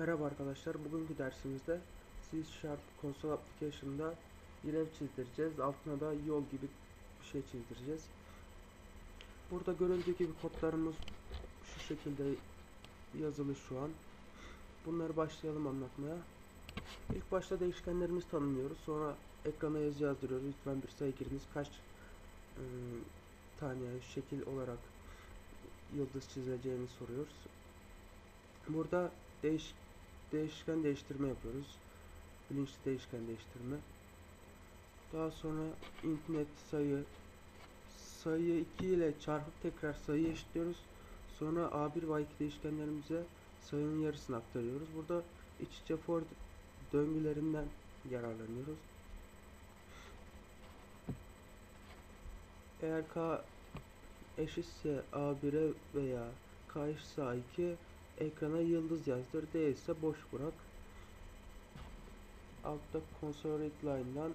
Merhaba arkadaşlar. Bugünkü dersimizde C Sharp Console Application'da bir ev çizdireceğiz. Altına da yol gibi bir şey çizdireceğiz. Burada görüldüğü gibi kodlarımız şu şekilde yazılı şu an. Bunları başlayalım anlatmaya. İlk başta değişkenlerimizi tanımlıyoruz. Sonra ekrana yazı yazdırıyoruz. Lütfen bir sayı giriniz. Kaç ıı, tane şekil olarak yıldız çizeceğini soruyoruz. Burada değiş değişken değiştirme yapıyoruz. Bilinçli değişken değiştirme. Daha sonra int net sayı sayıyı 2 ile çarpıp tekrar sayı eşitliyoruz. Sonra A1 ve A2 değişkenlerimize sayının yarısını aktarıyoruz. Burada iç içe for döngülerinden yararlanıyoruz. Eğer k eşitse A1'e veya k eşitse A2 ekrana yıldız yazdır. Değilse boş bırak. Altta console line'dan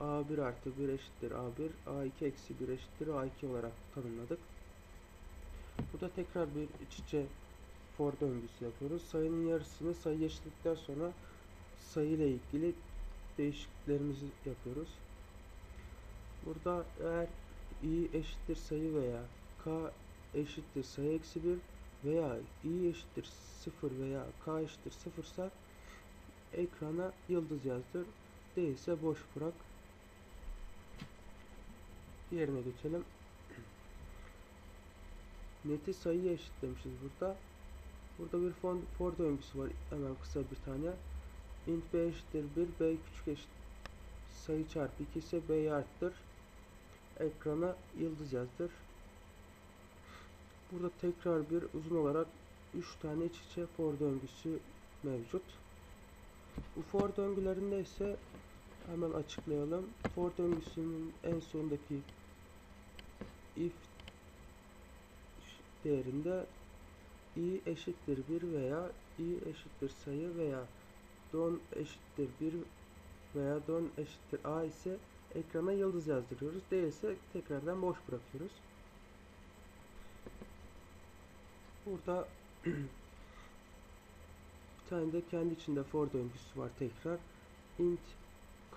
A1 artı 1 eşittir A1, A2 eksi 1 eşittir A2 olarak tanımladık. Burada tekrar bir iç içe for döngüsü yapıyoruz. Sayının yarısını sayı eşitledikten sonra sayı ile ilgili değişikliklerimizi yapıyoruz. Burada eğer i eşittir sayı veya k eşittir sayı eksi 1 veya i eşittir 0 veya k eşittir 0 ise ekrana yıldız yazdır. Değilse boş bırak. Diğerine geçelim. Neti sayıya eşitlemişiz burada. Burada bir for, for döngüsü var. Hemen kısa bir tane. int b eşittir 1, b küçük eşit sayı çarpı 2 ise b'yi arttır. Ekrana yıldız yazdır. Burada tekrar bir uzun olarak 3 tane iç içe for döngüsü mevcut. Bu for döngülerinde ise hemen açıklayalım. For döngüsünün en sondaki if değerinde i eşittir 1 veya i eşittir sayı veya don eşittir 1 veya don eşittir a ise ekrana yıldız yazdırıyoruz. Değilse tekrardan boş bırakıyoruz. Burada bir tane de kendi içinde for döngüsü var tekrar. int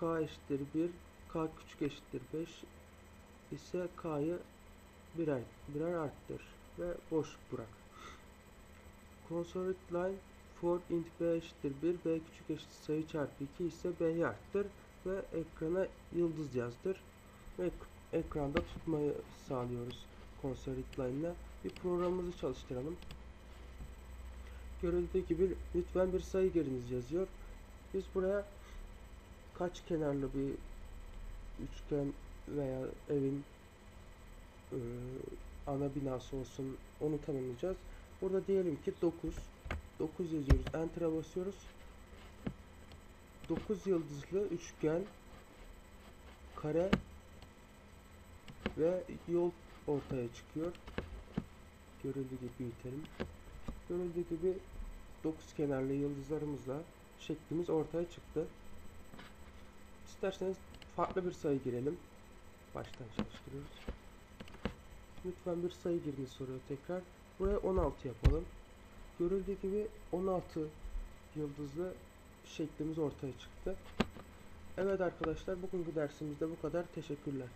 k eşittir 1, k küçük eşittir 5 ise k'yı birer birer arttır ve boş bırak. Console line for int b eşittir 1, b küçük eşittir sayı çarpı 2 ise b'yi arttır ve ekrana yıldız yazdır. Ve ek ekranda tutmayı sağlıyoruz console line ile. Bir programımızı çalıştıralım. Görüldüğü gibi lütfen bir sayı giriniz yazıyor. Biz buraya kaç kenarlı bir üçgen veya evin e, ana binası olsun onu tanımlayacağız. Burada diyelim ki 9 9 yazıyoruz. Enter'a basıyoruz. 9 yıldızlı üçgen kare ve yol ortaya çıkıyor. Görüldüğü gibi büyütelim. Görüldüğü gibi 9 kenarlı yıldızlarımızla şeklimiz ortaya çıktı. İsterseniz farklı bir sayı girelim. Baştan çalıştırıyoruz. Lütfen bir sayı giriniz soruyor tekrar. Buraya 16 yapalım. Görüldüğü gibi 16 yıldızlı şeklimiz ortaya çıktı. Evet arkadaşlar bugünkü dersimizde bu kadar. Teşekkürler.